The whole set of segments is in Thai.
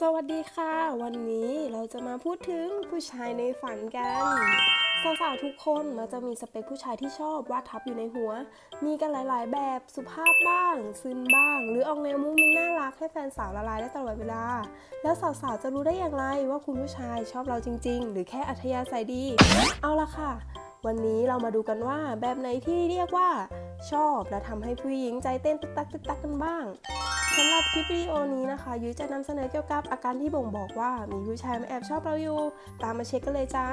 สวัสดีค่ะ วันนี้เราจะมาพูดถึงผู้ชายในฝันกันสาวๆทุกคนมักจะมีสเปคผู้ชายที่ชอบวาดทับอยู่ในหัว มีกันหลายๆ แบบสุภาพบ้าง ซึนบ้าง หรือออกแนวมุ้งมิ้งน่ารักให้แฟนสาวละลายได้ตลอดเวลา แล้วสาวๆจะรู้ได้อย่างไรว่าคุณผู้ชายชอบเราจริง ๆ หรือแค่อัธยาศัยดี เอาละค่ะ วันนี้เรามาดูกันว่าแบบไหนที่เรียกว่า ชอบและทำให้ผู้หญิงใจเต้นตึกตักตึกตักกันบ้างสำหรับคลิปวิดีโอนี้นะคะยุ้ยจะนำเสนอเกี่ยวกับอาการที่บ่งบอกว่ามีผู้ชายมาแอบชอบเราอยู่ ตามมาเช็คกันเลยจ้า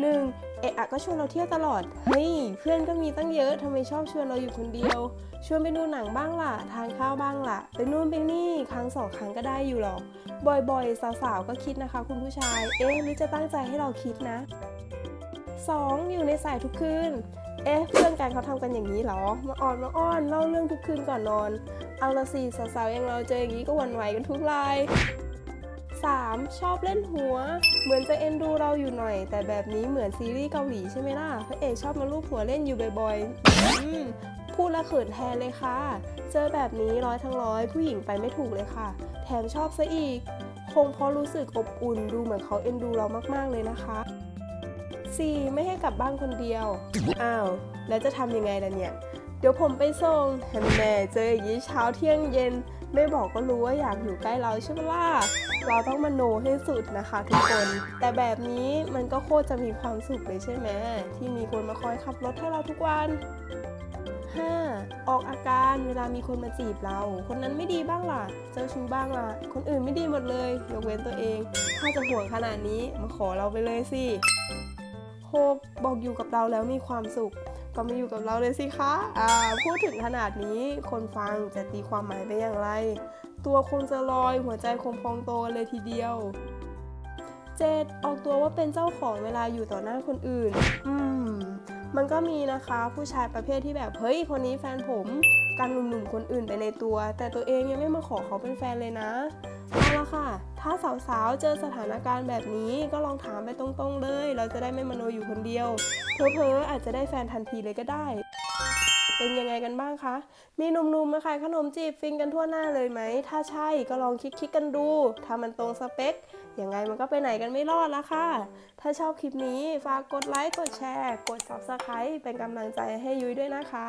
1. เอะอะก็ชวนเราเที่ยวตลอด เฮ้ย เพื่อนก็มีตั้งเยอะทำไมชอบชวนเราอยู่คนเดียว ชวนไปดูหนังบ้างล่ะ ทานข้าวบ้างล่ะ ไปนู่นไปนี่ครั้งสองครั้งก็ได้อยู่หรอก บ่อยๆ สาวๆ ก็คิดนะคะ คุณผู้ชาย เอ๊ะหรือจะตั้งใจให้เราคิดนะ 2. อยู่ในสายทุกคืน เอ๊ะเพื่อนกันเขาทำกันอย่างนี้เหรอ มาอ่อนมาอ้อนเล่าเรื่องทุกคืนก่อนนอน เอาละสิสาวๆอย่างเราเจออย่างนี้ก็หวั่นไหวกันทุกราย 3. ชอบเล่นหัว เหมือนจะเอ็นดูเราอยู่หน่อย แต่แบบนี้เหมือนซีรีส์เกาหลีใช่ไหมล่ะ พระเอกชอบมาลูบหัวเล่นอยู่บ่อยๆพูดละเขินแทนเลยค่ะ เจอแบบนี้ร้อยทั้งร้อยผู้หญิงไปไม่ถูกเลยค่ะ แถมชอบซะอีก คงเพราะรู้สึกอบอุ่นดูเหมือนเขาเอ็นดูเรามากๆเลยนะคะ 4. ไม่ให้กลับบ้านคนเดียว อ้าว แล้วจะทำยังไงล่ะเนี่ย เดี๋ยวผมไปส่งแฮมแม่เจออย่างนี้เช้าเที่ยงเย็น ไม่บอกก็รู้ว่าอยากอยู่ใกล้เราใช่ไหมล่ะ เราต้องมาโนให้สุดนะคะทุกคน แต่แบบนี้มันก็โคตรจะมีความสุขเลยใช่ไหมที่มีคนมาคอยขับรถให้เราทุกวัน 5. ออกอาการเวลามีคนมาจีบเรา คนนั้นไม่ดีบ้างล่ะ เจ้าชู้บ้างล่ะ คนอื่นไม่ดีหมดเลย ยกเว้นตัวเอง ถ้าจะห่วงขนาดนี้มาขอเราไปเลยสิ 6. บอกอยู่กับเราแล้วมีความสุข ก็มาอยู่กับเราเลยสิคะอ่าพูดถึงขนาดนี้คนฟังจะตีความหมายไปอย่างไร ตัวคงจะลอยหัวใจคงพองโตเลยทีเดียว 7. ออกตัวว่าเป็นเจ้าของเวลาอยู่ต่อหน้าคนอื่น อืม มันก็มีนะคะผู้ชายประเภทที่แบบเฮ้ยคนนี้แฟนผมกันหนุ่มๆคนอื่นไปในตัว แต่ตัวเองยังไม่มาขอเขาเป็นแฟนเลยนะเอาละค่ะ ถ้าสาวๆ เจอสถานการณ์แบบนี้ก็ลองถามไปตรงๆเลย เราจะได้ไม่มโนอยู่คนเดียวเพอๆอาจจะได้แฟนทันทีเลยก็ได้ เป็นยังไงกันบ้างคะ มีหนุ่มๆมาขายขนมจีบฟินกันทั่วหน้าเลยไหม ถ้าใช่ก็ลองคิดๆกันดู ถ้ามันตรงสเปค ยังไงมันก็ไปไหนกันไม่รอดละค่ะ ถ้าชอบคลิปนี้ฝากกดไลค์ กดแชร์ กด Subscribe เป็นกำลังใจให้ยุ้ยด้วยนะคะ